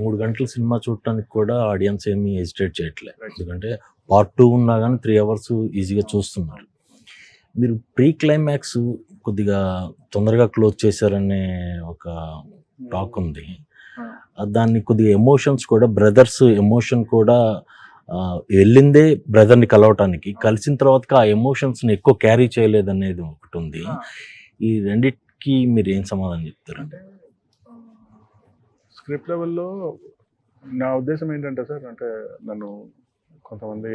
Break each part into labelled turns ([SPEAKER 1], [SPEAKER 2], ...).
[SPEAKER 1] మూడు గంటల సినిమా చూడటానికి కూడా ఆడియన్స్ ఏమీ హెసిటేట్ చేయట్లేదు ఎందుకంటే పార్ట్ టూ ఉన్నా కానీ త్రీ అవర్స్ ఈజీగా చూస్తున్నారు. మీరు ప్రీ క్లైమాక్స్ కొద్దిగా తొందరగా క్లోజ్ చేశారనే ఒక టాక్ ఉంది. దాన్ని కొద్దిగా ఎమోషన్స్ కూడా బ్రదర్స్ ఎమోషన్ కూడా వెళ్ళిందే బ్రదర్ని కలవటానికి. కలిసిన తర్వాత ఆ ఎమోషన్స్ని ఎక్కువ క్యారీ చేయలేదనేది ఒకటి ఉంది. ఈ రెండిటికి మీరు ఏం సమాధానం చెప్తారు?
[SPEAKER 2] అంటే స్క్రిప్ట్ లెవెల్లో నా ఉద్దేశం ఏంటంటే సార్ అంటే నన్ను కొంతమంది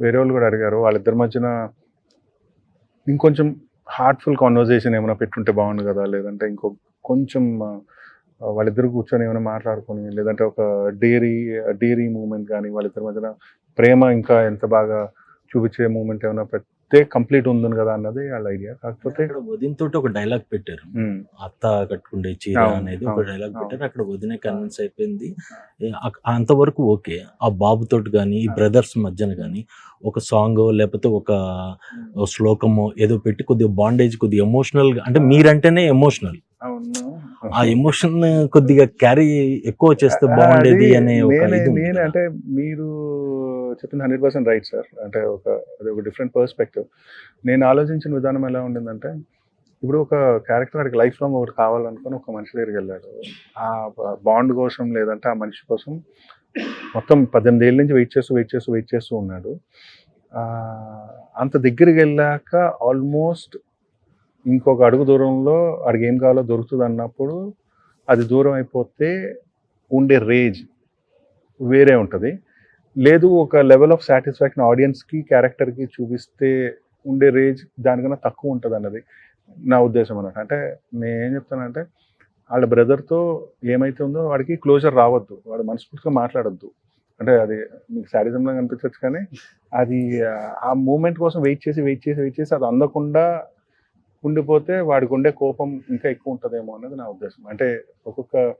[SPEAKER 2] వేరే వాళ్ళు కూడా అడిగారు. వాళ్ళిద్దరి మధ్యన ఇంకొంచెం హార్ట్ఫుల్ కాన్వర్జేషన్ ఏమైనా పెట్టుంటే బాగుండు కదా? లేదంటే ఇంకో కొంచెం వాళ్ళిద్దరు కూర్చొని ఏమైనా మాట్లాడుకొని లేదంటే ఒక డేరీ డేరీ మూమెంట్ కానీ వాళ్ళిద్దరి మధ్యన ప్రేమ ఇంకా ఎంత బాగా చూపించే మూమెంట్ ఏమైనా పెడితే కంప్లీట్ ఉంది కదా అన్నది వాళ్ళ ఐడియా కాకపోతే
[SPEAKER 1] ఇక్కడ వదినతో ఒక డైలాగ్ పెట్టారు. అత్త కట్టుకుండే చీర అనేది ఒక డైలాగ్. పెట్టారు. అక్కడ వదినే కన్విన్స్ అయిపోయింది. అంతవరకు ఓకే. ఆ బాబుతోటి కానీ ఈ బ్రదర్స్ మధ్యన కానీ ఒక సాంగ్ లేకపోతే ఒక శ్లోకమో ఏదో పెట్టి కొద్దిగా బాండేజ్ కొద్దిగా ఎమోషనల్ అంటే మీరంటేనే ఎమోషనల్ ఆ ఎమోషన్ కొద్దిగా క్యారీ ఎక్కువ చేస్తే బాగుండేది అనే ఒక.
[SPEAKER 2] అంటే మీరు చెప్పింది హండ్రెడ్ పర్సెంట్ రైట్ సార్. అంటే ఒక అది ఒక డిఫరెంట్ పర్స్పెక్టివ్. నేను ఆలోచించిన విధానం ఎలా ఉండిందంటే ఇప్పుడు ఒక క్యారెక్టర్ వాడికి లైఫ్ లాంగ్ ఒకటి కావాలనుకుని ఒక మనిషి దగ్గరికి వెళ్ళాడు. ఆ బాండ్ కోసం లేదంటే ఆ మనిషి కోసం మొత్తం పద్దెనిమిది ఏళ్ళ నుంచి వెయిట్ చేస్తూ వెయిట్ చేస్తూ వెయిట్ చేస్తూ ఉన్నాడు. అంత దగ్గరికి వెళ్ళాక ఆల్మోస్ట్ ఇంకొక అడుగు దూరంలో అడిగి ఏం కావాలో దొరుకుతుంది అన్నప్పుడు అది దూరం అయిపోతే ఉండే రేజ్ వేరే ఉంటుంది. లేదు ఒక లెవెల్ ఆఫ్ సాటిస్ఫాక్షన్ ఆడియన్స్కి క్యారెక్టర్కి చూపిస్తే ఉండే రేజ్ దానికన్నా తక్కువ ఉంటుంది అన్నది నా ఉద్దేశం అన్నట్టు అంటే నేను ఏం చెప్తానంటే వాళ్ళ బ్రదర్తో ఏమైతే ఉందో వాడికి క్లోజర్ రావద్దు. వాడు మనస్ఫూర్తిగా మాట్లాడొద్దు. అంటే అది మీకు శాడిజంలో కనిపించవచ్చు కానీ అది ఆ- ఆ మూమెంట్ కోసం వెయిట్ చేసి వెయిట్ చేసి వెయిట్ చేసి అది అందకుండా ఉండిపోతే వాడికి ఉండే కోపం ఇంకా ఎక్కువ ఉంటుందేమో అన్నది నా ఉద్దేశం. అంటే ఒక్కొక్క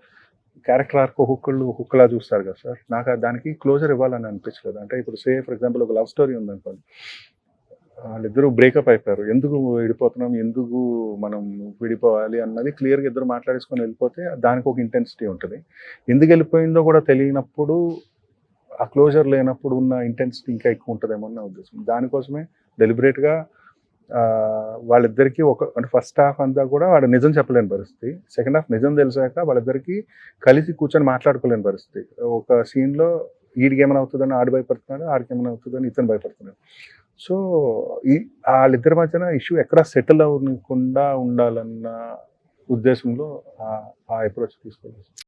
[SPEAKER 2] క్యారెక్టర్ ఆర్క్ ఒక్కొక్కళ్ళు ఒక్కొక్కలా చూస్తారు కదా సార్. నాకు దానికి క్లోజర్ ఇవ్వాలని అనిపించలేదు. అంటే ఇప్పుడు సే ఫర్ ఎగ్జాంపుల్ ఒక లవ్ స్టోరీ ఉందనుకోండి. వాళ్ళిద్దరూ బ్రేకప్ అయిపోయారు. ఎందుకు విడిపోతున్నాం? ఎందుకు మనం విడిపోవాలి అన్నది క్లియర్గా ఇద్దరు మాట్లాడేసుకొని వెళ్ళిపోతే దానికి ఒక ఇంటెన్సిటీ ఉంటుంది. ఎందుకు వెళ్ళిపోయిందో కూడా తెలియనప్పుడు ఆ క్లోజర్ లేనప్పుడు ఉన్న ఇంటెన్సిటీ ఇంకా ఎక్కువ ఉంటుందేమో అని నా ఉద్దేశం. దానికోసమే డెలిబరేట్గా వాళ్ళిద్దరికీ ఒక అంటే ఫస్ట్ హాఫ్ అంతా కూడా వాడు నిజం చెప్పలేని పరిస్థితి. సెకండ్ హాఫ్ నిజం తెలిసాక వాళ్ళిద్దరికీ కలిసి కూర్చొని మాట్లాడుకోలేని పరిస్థితి. ఒక సీన్లో వీడికి ఏమైనా అవుతుందని ఆడి భయపడుతున్నాడు ఆడికి ఏమైనా అవుతుందని ఇతను భయపడుతున్నాడు. సో ఈ వాళ్ళిద్దరి మధ్యన ఇష్యూ ఎక్కడ సెటిల్ అవ్వకుండా ఉండాలన్న ఉద్దేశంలో ఆ- ఆ అప్రోచ్ తీసుకోవాలి